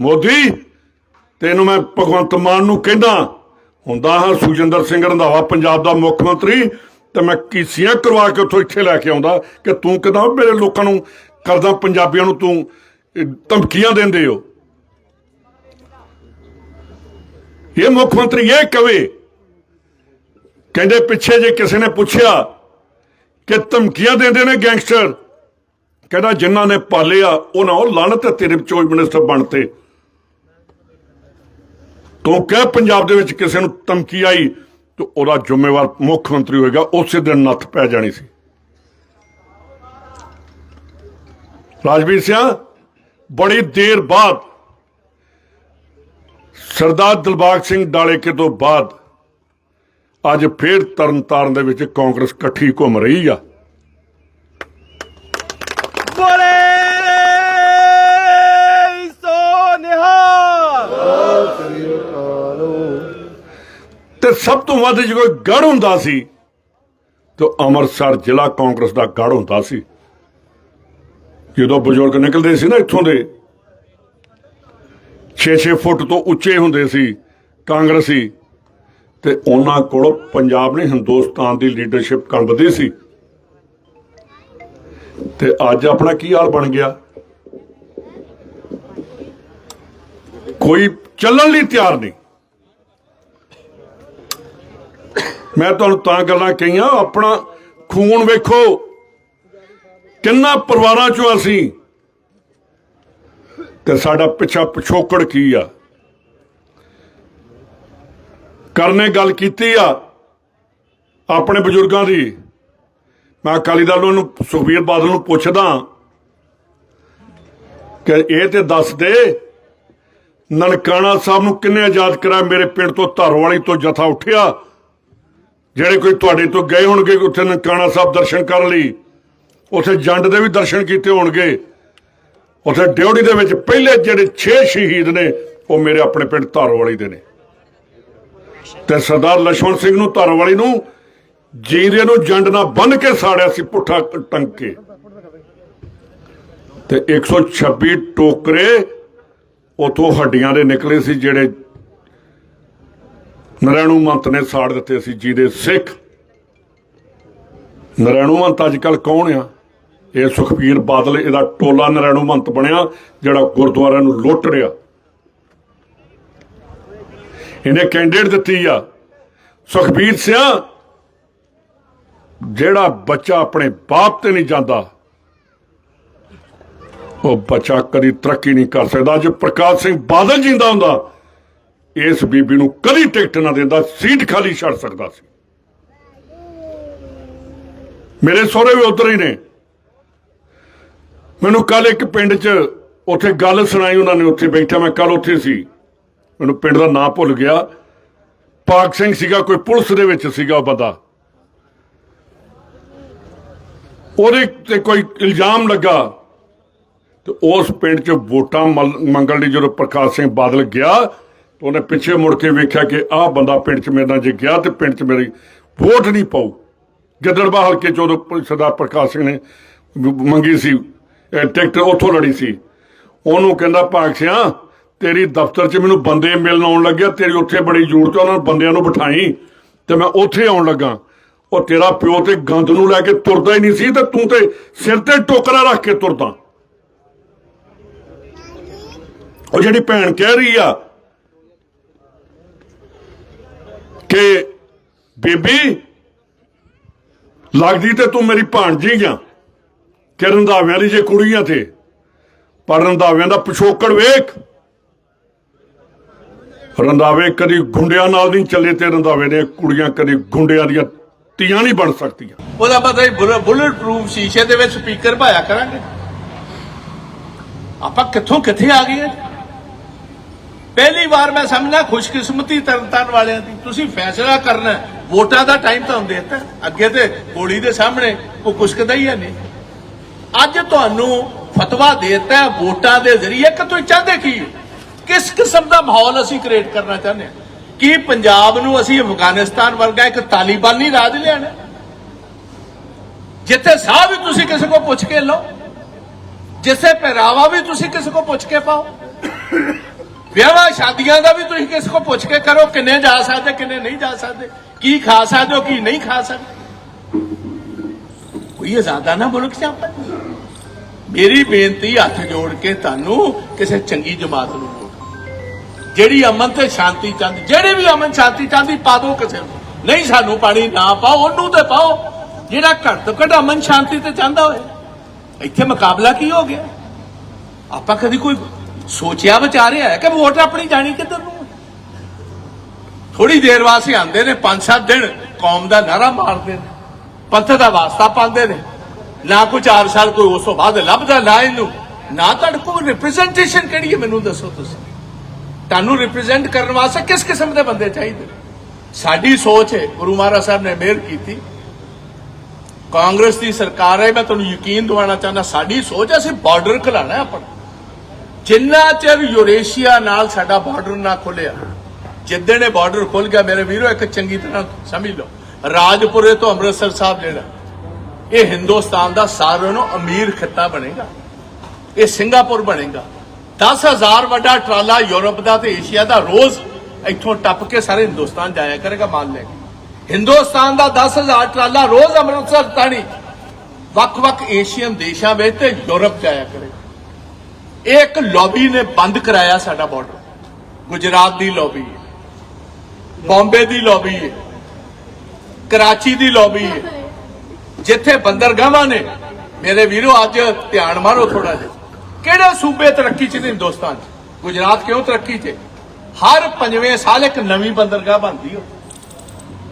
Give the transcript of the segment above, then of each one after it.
ਮੋਦੀ, ਤੈਨੂੰ ਮੈਂ ਭਗਵੰਤ ਮਾਨ ਨੂੰ ਕਹਿੰਦਾ, ਹੁੰਦਾ ਹਾਂ ਸੁਜਿੰਦਰ ਸਿੰਘ ਰੰਧਾਵਾ, ਪੰਜਾਬ ਦਾ ਮੁੱਖ ਮੰਤਰੀ, ਤੇ ਮੈਂ ਕੀਸੀਆਂ ਕਰਵਾ ਕੇ ਉੱਥੋਂ ਇੱਥੇ ਲੈ ਕੇ ਆਉਂਦਾ ਕਿ ਤੂੰ ਕਹਿੰਦਾ ਮੇਰੇ ਲੋਕਾਂ ਨੂੰ ਕਰਦਾ, ਪੰਜਾਬੀਆਂ ਨੂੰ ਤੂੰ ਧਮਕੀਆਂ ਦਿੰਦੇ ਹੋ? ਇਹ ਮੁੱਖ ਮੰਤਰੀ ਇਹ ਕਵੇ, ਕਹਿੰਦੇ ਪਿੱਛੇ ਜੇ ਕਿਸੇ ਨੇ ਪੁੱਛਿਆ ਕਿ ਧਮਕੀਆਂ ਦਿੰਦੇ ਨੇ ਗੈਂਗਸਟਰ ਕਹਿੰਦਾ ਜਿਨ੍ਹਾਂ ਨੇ ਪਾਲਿਆ, ਉਹਨਾਂ ਉਹ ਲਾਣਤ ਤੇਰੇ ਚੋਈ ਮਿਨਿਸਟਰ ਬਣਤੇ ਤੂੰ। ਕਹਿ ਪੰਜਾਬ ਦੇ ਵਿੱਚ ਕਿਸੇ ਨੂੰ ਧਮਕੀ ਆਈ, ਤੇ ਉਹਦਾ ਜ਼ਿੰਮੇਵਾਰ ਮੁੱਖ ਮੰਤਰੀ ਹੋਏਗਾ, ਉਸੇ ਦਿਨ ਨੱਥ ਪੈ ਜਾਣੀ ਸੀ। ਰਾਜਵੀਰ ਸਿੰਘ ਬੜੀ ਦੇਰ ਬਾਅਦ, ਸਰਦਾਰ ਦਿਲਬਾਗ ਸਿੰਘ ਡਾਲੇਕੇ ਤੋਂ ਬਾਅਦ, ਅੱਜ ਫੇਰ ਤਰਨਤਾਰਨ ਦੇ ਵਿੱਚ ਕਾਂਗਰਸ ਇਕੱਠੀ ਘੁੰਮ ਰਹੀ ਆ। ਸਭ ਤੋਂ ਵੱਧ ਜੇ ਕੋਈ ਗੜ ਹੁੰਦਾ ਸੀ, ਤੇ ਅੰਮ੍ਰਿਤਸਰ ਜ਼ਿਲ੍ਹਾ ਕਾਂਗਰਸ ਦਾ ਗੜ ਹੁੰਦਾ ਸੀ। ਜਦੋਂ ਬਜ਼ੁਰਗ ਨਿਕਲਦੇ ਸੀ ਨਾ ਇੱਥੋਂ ਦੇ 6-6 ਫੁੱਟ ਤੋਂ ਉੱਚੇ ਹੁੰਦੇ ਸੀ ਕਾਂਗਰਸੀ, ਤੇ ਉਹਨਾਂ ਕੋਲ ਪੰਜਾਬ ਨੇ ਹਿੰਦੁਸਤਾਨ ਦੀ ਲੀਡਰਸ਼ਿਪ ਕੰਬਦੀ ਸੀ। ਤੇ ਅੱਜ ਆਪਣਾ ਕੀ ਹਾਲ ਬਣ ਗਿਆ? ਕੋਈ ਚੱਲਣ ਲਈ ਤਿਆਰ ਨਹੀਂ। ਮੈਂ ਤੁਹਾਨੂੰ ਤਾਂ ਗੱਲਾਂ ਕਹੀਆਂ, ਆਪਣਾ ਖੂਨ ਵੇਖੋ। ਕਿੰਨਾ ਪਰਿਵਾਰਾਂ ਚੋਂ ਅਸੀਂ। ਤੇ ਸਾਡਾ ਪਿੱਛਾ ਪਿਛੋਕੜ ਕੀ ਆ? ਕਰਨੇ ਗੱਲ ਕੀਤੀ ਆ, ਆਪਣੇ ਬਜ਼ੁਰਗਾਂ ਦੀ। ਮੈਂ ਅਕਾਲੀ ਦਲ ਨੂੰ, ਸੁਖਬੀਰ ਬਾਦਲ ਨੂੰ ਪੁੱਛਦਾ ਕਿ ਇਹ ਤੇ ਦੱਸ ਦੇ, ਨਨਕਾਣਾ ਸਾਹਿਬ ਨੂੰ ਕਿੰਨੇ ਆਜ਼ਾਦ ਕਰਾਇਆ, ਮੇਰੇ ਪਿੰਡ ਤੋਂ ਧਰਵਾਲੀ ਤੋਂ ਜਥਾ ਉੱਠਿਆ। ਜਿਹੜੇ ਕੋਈ ਤੁਹਾਡੇ ਤੋਂ ਗਏ ਹੋਣਗੇ, ਉੱਥੇ ਨਨਕਾਣਾ ਸਾਹਿਬ ਦਰਸ਼ਨ ਕਰਨ ਲਈ, ਉੱਥੇ ਜੰਡ ਦੇ ਵੀ ਦਰਸ਼ਨ ਕੀਤੇ ਹੋਣਗੇ। ਉੱਥੇ ਡਿਉੜੀ ਦੇ ਵਿੱਚ ਪਹਿਲੇ ਜਿਹੜੇ 6 ਸ਼ਹੀਦ ਨੇ, ਉਹ ਮੇਰੇ ਆਪਣੇ ਪਿੰਡ ਧਾਰੋਵਾਲੀ ਦੇ ਨੇ। ਤੇ ਸਰਦਾਰ ਲਛਮਣ ਸਿੰਘ ਨੂੰ, ਧਾਰੋਵਾਲੀ ਨੂੰ, ਜੀਰੇ ਨੂੰ ਜੰਡ ਨਾਲ ਬੰਨ ਕੇ ਸਾੜਿਆ ਸੀ ਪੁੱਠਾ ਟੰਕ ਕੇ। ਤੇ 126 ਟੋਕਰੇ ਉਥੋਂ ਹੱਡੀਆਂ ਦੇ ਨਿਕਲੇ ਸੀ, ਜਿਹੜੇ ਨਰੈਣੂ ਮੰਤ ਨੇ ਸਾੜ ਦਿੱਤੇ ਸੀ ਜਿਹਦੇ ਸਿੱਖ। ਨਰੈਣੂ ਮੰਤ ਅੱਜ ਕੱਲ ਕੌਣ ਆ? ਇਹ ਸੁਖਬੀਰ ਬਾਦਲ, ਇਹਦਾ ਟੋਲਾ ਨਰੈਣੂ ਮੰਤ ਬਣਿਆ, ਜਿਹੜਾ ਗੁਰਦੁਆਰਿਆਂ ਨੂੰ ਲੁੱਟ ਰਿਹਾ। ਇਹਨੇ ਕੈਂਡੀਡੇਟ ਦਿੱਤੀ ਆ, ਸੁਖਬੀਰ ਸਿਆ, ਜਿਹੜਾ ਬੱਚਾ ਆਪਣੇ ਬਾਪ ਤੇ ਨਹੀਂ ਜਾਂਦਾ। ਉਹ ਬੱਚਾ ਕਦੀ ਤਰੱਕੀ ਨਹੀਂ ਕਰ ਸਕਦਾ। ਜੇ ਪ੍ਰਕਾਸ਼ ਸਿੰਘ ਬਾਦਲ ਜਿੰਦਾ ਹੁੰਦਾ। ਇਸ ਬੀਬੀ ਨੂੰ ਕਦੀ ਟਿਕਟ ਨਾ ਦਿੰਦਾ, ਸੀਟ ਖਾਲੀ ਛੱਡ ਸਕਦਾ ਸੀ। ਮੇਰੇ ਸਹੁਰੇ ਵੀ ਉਧਰ ਹੀ ਨੇ। ਮੈਨੂੰ ਕੱਲ ਇੱਕ ਪਿੰਡ 'ਚ ਉੱਥੇ ਗੱਲ ਸੁਣਾਈ, ਉਹਨਾਂ ਨੇ ਉੱਥੇ ਬੈਠਾ, ਮੈਂ ਕੱਲ ਉੱਥੇ ਸੀ। ਮੈਨੂੰ ਪਿੰਡ ਦਾ ਨਾਂ ਭੁੱਲ ਗਿਆ। ਪਾਕ ਸਿੰਘ ਸੀਗਾ, ਕੋਈ ਪੁਲਿਸ ਦੇ ਵਿੱਚ ਸੀਗਾ ਉਹ ਬੰਦਾ। ਉਹਦੇ ਤੇ ਕੋਈ ਇਲਜ਼ਾਮ ਲੱਗਾ। ਤੇ ਉਸ ਪਿੰਡ 'ਚ ਵੋਟਾਂ ਮੰਗਣ ਲਈ ਜਦੋਂ ਪ੍ਰਕਾਸ਼ ਸਿੰਘ ਬਾਦਲ ਗਿਆ ਉਹਨੇ ਪਿੱਛੇ ਮੁੜ ਕੇ ਵੇਖਿਆ ਕਿ ਆਹ ਬੰਦਾ ਪਿੰਡ 'ਚ ਮੇਰੇ ਨਾਲ ਜੇ ਗਿਆ ਤੇ ਪਿੰਡ 'ਚ ਮੇਰੀ ਵੋਟ ਨਹੀਂ ਪਾਉ ਗਿੱਦੜਬਾ ਹਲਕੇ 'ਚ ਉਦੋਂ ਸਰਦਾਰ ਪ੍ਰਕਾਸ਼ ਸਿੰਘ ਨੇ ਮੰਗੀ ਸੀ ਟਿਕਟ ਉੱਥੋਂ ਲੜੀ ਸੀ। ਉਹਨੂੰ ਕਹਿੰਦਾ, ਭਾਗ ਸਿਆ, ਤੇਰੀ ਦਫ਼ਤਰ 'ਚ ਮੈਨੂੰ ਬੰਦੇ ਮਿਲਣ ਆਉਣ ਲੱਗਿਆ, ਤੇਰੀ ਉੱਥੇ ਬੜੀ ਜ਼ਰੂਰਤ ਹੈ ਉਹਨਾਂ ਬੰਦਿਆਂ ਨੂੰ ਬਿਠਾਈ ਤੇ ਮੈਂ ਉੱਥੇ ਆਉਣ ਲੱਗਾ। ਉਹ ਤੇਰਾ ਪਿਓ ਤੇ ਗੰਦ ਨੂੰ ਲੈ ਕੇ ਤੁਰਦਾ ਹੀ ਨਹੀਂ ਸੀ ਤੇ ਤੂੰ ਤੇ ਸਿਰ ਤੇ ਟੋਕਰਾ ਰੱਖ ਕੇ ਤੁਰਦਾ। ਉਹ ਜਿਹੜੀ ਭੈਣ ਕਹਿ ਰਹੀ ਆ ਕਿ ਬੀਬੀ, ਲੱਗਦੀ ਤੇ ਤੂੰ ਮੇਰੀ ਭਾਣਜੀ ਆ। ਕਿ ਰੰਧਾਵਿਆਂ ਦੀ ਜੇ ਕੁੜੀਆਂ ਤੇ। ਪਰ ਰੰਧਾਵਿਆਂ ਦਾ ਪਿਛੋਕੜ ਵੇਖ। ਰੰਧਾਵੇ ਕਦੀ ਗੁੰਡਿਆਂ ਨਾਲ ਨਹੀਂ ਚੱਲੇ ਤੇ ਰੰਧਾਵੇ ਨੇ ਕੁੜੀਆਂ ਕਦੀ ਗੁੰਡਿਆਂ ਦੀਆਂ ਤੀਆਂ ਨਹੀਂ ਬਣ ਸਕਦੀਆਂ। ਉਹਦਾ ਮਤਲਬ ਬੁਲਟ ਪ੍ਰੂਫ ਸ਼ੀਸ਼ੇ ਦੇ ਵਿੱਚ ਸਪੀਕਰ ਪਾਇਆ ਕਰਾਂਗੇ। ਆਪਾਂ ਕਿੱਥੋਂ ਕਿੱਥੇ ਆ ਗਏ? ਪਹਿਲੀ ਵਾਰ ਮੈਂ ਸਮਝਣਾ ਖੁਸ਼ਕਿਸਮਤੀ ਤਰਨਤਾਰਨ ਵਾਲਿਆਂ ਦੀ। ਤੁਸੀਂ ਫੈਸਲਾ ਕਰਨਾ ਵੋਟਾਂ ਦਾ ਟਾਈਮ ਤੁਹਾਨੂੰ ਦੇ ਦਿੱਤਾ ਅੱਗੇ ਤੇ ਗੋਲੀ ਦੇ ਸਾਹਮਣੇ ਉਹ ਕੁਸ਼ਕਦਾ ਹੀ ਹੈ ਨਹੀਂ। ਅੱਜ ਤੁਹਾਨੂੰ ਫਤਵਾ ਦੇ ਵੋਟਾਂ ਦੇ ਜ਼ਰੀਏ। ਕਿ ਤੁਸੀਂ ਚਾਹਦੇ ਕੀ ਕਿਸ ਕਿਸਮ ਦਾ ਮਾਹੌਲ ਅਸੀਂ ਕ੍ਰੀਏਟ ਕਰਨਾ ਚਾਹੁੰਦੇ ਹਾਂ? ਕੀ ਪੰਜਾਬ ਨੂੰ ਅਸੀਂ ਅਫਗਾਨਿਸਤਾਨ ਵਰਗਾ ਇੱਕ ਤਾਲਿਬਾਨੀ ਰਾਜ ਲਿਆਣਾ ਜਿੱਥੇ ਸਾਹ ਵੀ ਤੁਸੀਂ ਕਿਸੇ ਕੋ ਪੁੱਛ ਕੇ ਲਓ। ਜਿਸੇ ਪਹਿਰਾਵਾ ਵੀ ਤੁਸੀਂ ਕਿਸੇ ਕੋ ਪੁੱਛ ਕੇ ਪਾਓ। ਵਿਆਹਾਂ ਸ਼ਾਦੀਆਂ ਦਾ ਵੀ ਤੁਸੀਂ ਕਿਸ ਕੋ ਪੁੱਛ ਕੇ ਕਰੋ ਕਿੰਨੇ ਜਾ ਸਕਦੇ, ਕਿੰਨੇ ਨਹੀਂ ਜਾ ਸਕਦੇ, ਕੀ ਖਾ ਸਕਦੇ ਹੋ, ਕੀ ਨਹੀਂ ਖਾ ਸਕਦੇ। ਕੋਈ ਆਜ਼ਾਦਾ ਮੁਲਕ ਚ ਆਪਾਂ ਮੇਰੀ ਬੇਨਤੀ ਹੱਥ ਜੋੜ ਕੇ ਤੁਹਾਨੂੰ ਕਿਸੇ ਚੰਗੀ ਜਮਾਤ ਨੂੰ ਜਿਹੜੀ ਅਮਨ ਤੇ ਸ਼ਾਂਤੀ ਚਾਹੁੰਦੀ, ਜਿਹੜੀ ਵੀ ਅਮਨ ਸ਼ਾਂਤੀ ਚਾਹੁੰਦੀ, ਪਾ ਦਿਓ ਕਿਸੇ ਨੂੰ। ਨਹੀਂ ਸਾਨੂੰ ਪਾਣੀ ਨਾ ਪਾਓ, ਉਹਨੂੰ ਤੇ ਪਾਓ। ਜਿਹੜਾ ਘੱਟ ਤੋਂ ਘੱਟ ਅਮਨ ਸ਼ਾਂਤੀ ਤੇ ਚਾਹੁੰਦਾ ਹੋਵੇ। ਇੱਥੇ ਮੁਕਾਬਲਾ ਕੀ ਹੋ ਗਿਆ? ਆਪਾਂ ਕਦੀ ਕੋਈ ਸੋਚਿਆ ਵਿਚਾਰਿਆ ਹੈ ਕਿ ਵੋਟ ਆਪਣੀ ਜਾਣੀ ਕਿੱਧਰ ਨੂੰ ਥੋੜੀ ਦੇਰ ਵਾਸਤੇ ਆਉਂਦੇ ਨੇ 5-7 ਦਿਨ ਕੌਮ ਦਾ ਨਾਰਾ ਮਾਰਦੇ ਨੇ ਪੰਥ ਦਾ ਵਾਸਤਾ ਪਾਉਂਦੇ ਨੇ। ਨਾ ਕੋਈ 4 ਸਾਲ ਕੋਈ ਉਸ ਤੋਂ ਬਾਅਦ ਲੱਭਦਾ, ਨਾ ਇਹਨੂੰ। ਨਾ ਤੁਹਾਡੇ ਕੋਲ ਰਿਪਰੈਜ਼ੈਂਟੇਸ਼ਨ ਕਿਹੜੀ ਹੈ, ਮੈਨੂੰ ਦੱਸੋ ਤੁਸੀਂ। ਤੁਹਾਨੂੰ ਰਿਪਰੈਜ਼ੈਂਟ ਕਰਨ ਵਾਸਤੇ ਕਿਸ ਕਿਸਮ ਦੇ ਬੰਦੇ ਚਾਹੀਦੇ ਸਾਡੀ ਸੋਚ ਹੈ, ਗੁਰੂ ਮਹਾਰਾਜ ਸਾਹਿਬ ਨੇ ਮਿਹਰ ਕੀਤੀ। ਕਾਂਗਰਸ ਦੀ ਸਰਕਾਰ ਹੈ, ਮੈਂ ਤੁਹਾਨੂੰ ਯਕੀਨ ਦਿਵਾਉਣਾ ਚਾਹੁੰਦਾ, ਸਾਡੀ ਸੋਚ ਹੈ, ਅਸੀਂ ਬਾਰਡਰ ਖਲਾਣਾ ਆਪਣਾ। ਜਿੰਨਾ ਚਿਰ ਯੂਰੇਸ਼ੀਆ ਨਾਲ ਸਾਡਾ ਬਾਰਡਰ ਨਾ ਖੁੱਲਿਆ, ਜਿੱਦਣ ਇਹ ਬਾਰਡਰ ਖੁੱਲ ਗਿਆ, ਮੇਰੇ ਵੀਰੋ, ਇੱਕ ਚੰਗੀ ਤਰ੍ਹਾਂ ਸਮਝ ਲਓ, ਰਾਜਪੁਰੇ ਤੋਂ ਅੰਮ੍ਰਿਤਸਰ ਸਾਹਿਬ ਜਿਹੜਾ, ਇਹ ਹਿੰਦੁਸਤਾਨ ਦਾ ਸਾਰਿਆਂ ਨੂੰ ਅਮੀਰ ਖਿੱਤਾ ਬਣੇਗਾ, ਇਹ ਸਿੰਗਾਪੁਰ ਬਣੇਗਾ। 10000 ਵੱਡਾ ਟਰਾਲਾ ਯੂਰਪ ਦਾ ਤੇ ਏਸ਼ੀਆ ਦਾ ਰੋਜ਼ ਇੱਥੋਂ ਟੱਪ ਕੇ ਸਾਰੇ ਹਿੰਦੁਸਤਾਨ ਜਾਇਆ ਕਰੇਗਾ ਮਾਲ ਲੈ ਕੇ। ਹਿੰਦੁਸਤਾਨ ਦਾ 10000 ਟਰਾਲਾ ਰੋਜ਼ ਅੰਮ੍ਰਿਤਸਰ ਤਾਣੀ। ਵੱਖ-ਵੱਖ ਏਸ਼ੀਅਨ ਦੇਸ਼ਾਂ ਵਿੱਚ ਤੇ ਯੂਰਪ ਜਾਇਆ ਕਰੇਗਾ। ਇਹ ਇੱਕ ਲੌਬੀ ਨੇ ਬੰਦ ਕਰਾਇਆ ਸਾਡਾ ਬਾਰਡਰ ਗੁਜਰਾਤ ਦੀ ਲੌਬੀ ਹੈ। ਬੰਬੇ ਦੀ ਲੌਬੀ ਹੈ। ਕਰਾਚੀ ਦੀ ਲੌਬੀ ਹੈ। ਜਿੱਥੇ ਬੰਦਰਗਾਹਾਂ ਨੇ, ਮੇਰੇ ਵੀਰੋ, ਅੱਜ ਧਿਆਨ ਮਾਰੋ ਥੋੜਾ ਜਿਹਾ। ਕਿਹੜੇ ਸੂਬੇ ਤਰੱਕੀ ਚ ਨੇ ਹਿੰਦੁਸਤਾਨ ਚ? ਗੁਜਰਾਤ ਕਿਉਂ ਤਰੱਕੀ ਚ ਹਰ ਪੰਜਵੇਂ ਸਾਲ ਇੱਕ ਨਵੀਂ ਬੰਦਰਗਾਹ ਬਣਦੀ ਹੋ।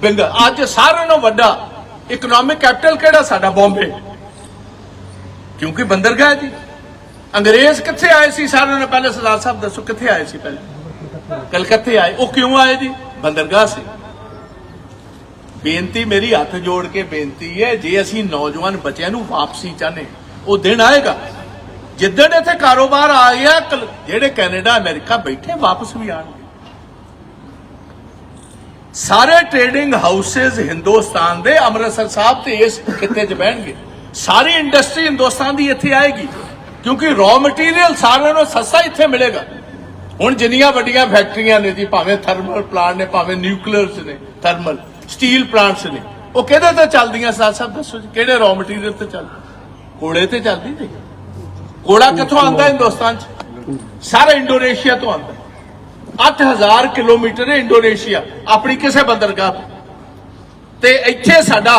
ਬਿੰਦ, ਅੱਜ ਸਾਰਿਆਂ ਨਾਲੋਂ ਵੱਡਾ ਇਕਨੋਮਿਕ ਕੈਪੀਟਲ ਕਿਹੜਾ? ਸਾਡਾ ਬੰਬੇ ਕਿਉਂਕਿ ਬੰਦਰਗਾਹ ਜੀ। ਅੰਗਰੇਜ਼ ਕਿੱਥੇ ਆਏ ਸੀ? ਸਾਰਿਆਂ ਨੇ ਪਹਿਲੇ ਸਰਦਾਰ ਸਾਹਿਬ ਦੱਸੋ, ਕਿੱਥੇ ਆਏ ਸੀ ਪਹਿਲੇ? ਕਲਕੱਤੇ ਆਏ। ਉਹ ਕਿਉਂ ਆਏ ਜੀ? ਬੰਦਰਗਾਹ ਸੀ। ਬੇਨਤੀ ਮੇਰੀ ਹੱਥ ਜੋੜ ਕੇ ਬੇਨਤੀ ਹੈ, ਜੇ ਅਸੀਂ ਨੌਜਵਾਨ ਬੱਚਿਆਂ ਨੂੰ ਵਾਪਸੀ ਚਾਹਨੇ ਉਹ ਦਿਨ ਆਏਗਾ। ਜਿੱਦਣ ਇੱਥੇ ਕਾਰੋਬਾਰ ਆ ਗਿਆ ਜਿਹੜੇ ਕੈਨੇਡਾ, ਅਮਰੀਕਾ ਬੈਠੇ, ਵਾਪਸ ਵੀ ਆਣਗੇ ਸਾਰੇ ਟ੍ਰੇਡਿੰਗ ਹਾਊਸਸ ਹਿੰਦੁਸਤਾਨ ਦੇ, ਅੰਮ੍ਰਿਤਸਰ ਸਾਹਿਬ ਤੇ ਇਸ ਖਿੱਤੇ 'ਚ ਬਹਿਣਗੇ। ਸਾਰੀ ਇੰਡਸਟਰੀ ਹਿੰਦੁਸਤਾਨ ਦੀ ਇੱਥੇ ਆਏਗੀ। ਕਿਉਂਕਿ ਰॉ ਮਟੀਰੀਅਲ ਸਾਰਿਆਂ ਨੂੰ ਸਸਤਾ ਇੱਥੇ ਮਿਲੇਗਾ। ਹੁਣ ਜਿੰਨੀਆਂ ਵੱਡੀਆਂ ਫੈਕਟਰੀਆਂ ਨੇ ਜੀ, ਭਾਵੇਂ ਥਰਮਲ ਪਲਾਂਟ ਨੇ, ਭਾਵੇਂ ਨਿਊਕਲੀਅਰਸ ਨੇ ਥਰਮਲ ਸਟੀਲ ਪਲਾਂਟਸ ਨੇ, ਉਹ ਕਿਹਦੇ ਤੇ ਚੱਲਦੀਆਂ ਸਾਥ ਸਾਹਿਬ ਦੱਸੋ ਜੀ, ਕਿਹੜੇ ਰॉ ਮਟੀਰੀਅਲ ਤੇ ਚੱਲ ਕੋਲੇ ਤੇ ਚੱਲਦੀ ਜੀ ਕੋਲਾ ਕਿੱਥੋਂ ਆਉਂਦਾ ਹਿੰਦੁਸਤਾਨ ਚ? ਸਾਰਾ ਇੰਡੋਨੇਸ਼ੀਆ ਤੋਂ ਆਉਂਦਾ। 8000 ਕਿਲੋਮੀਟਰ ਹੈ ਇੰਡੋਨੇਸ਼ੀਆ, ਆਪਣੀ ਕਿਸੇ ਬੰਦਰਗਾਹ ਤੋਂ। ਤੇ ਇੱਥੇ ਸਾਡਾ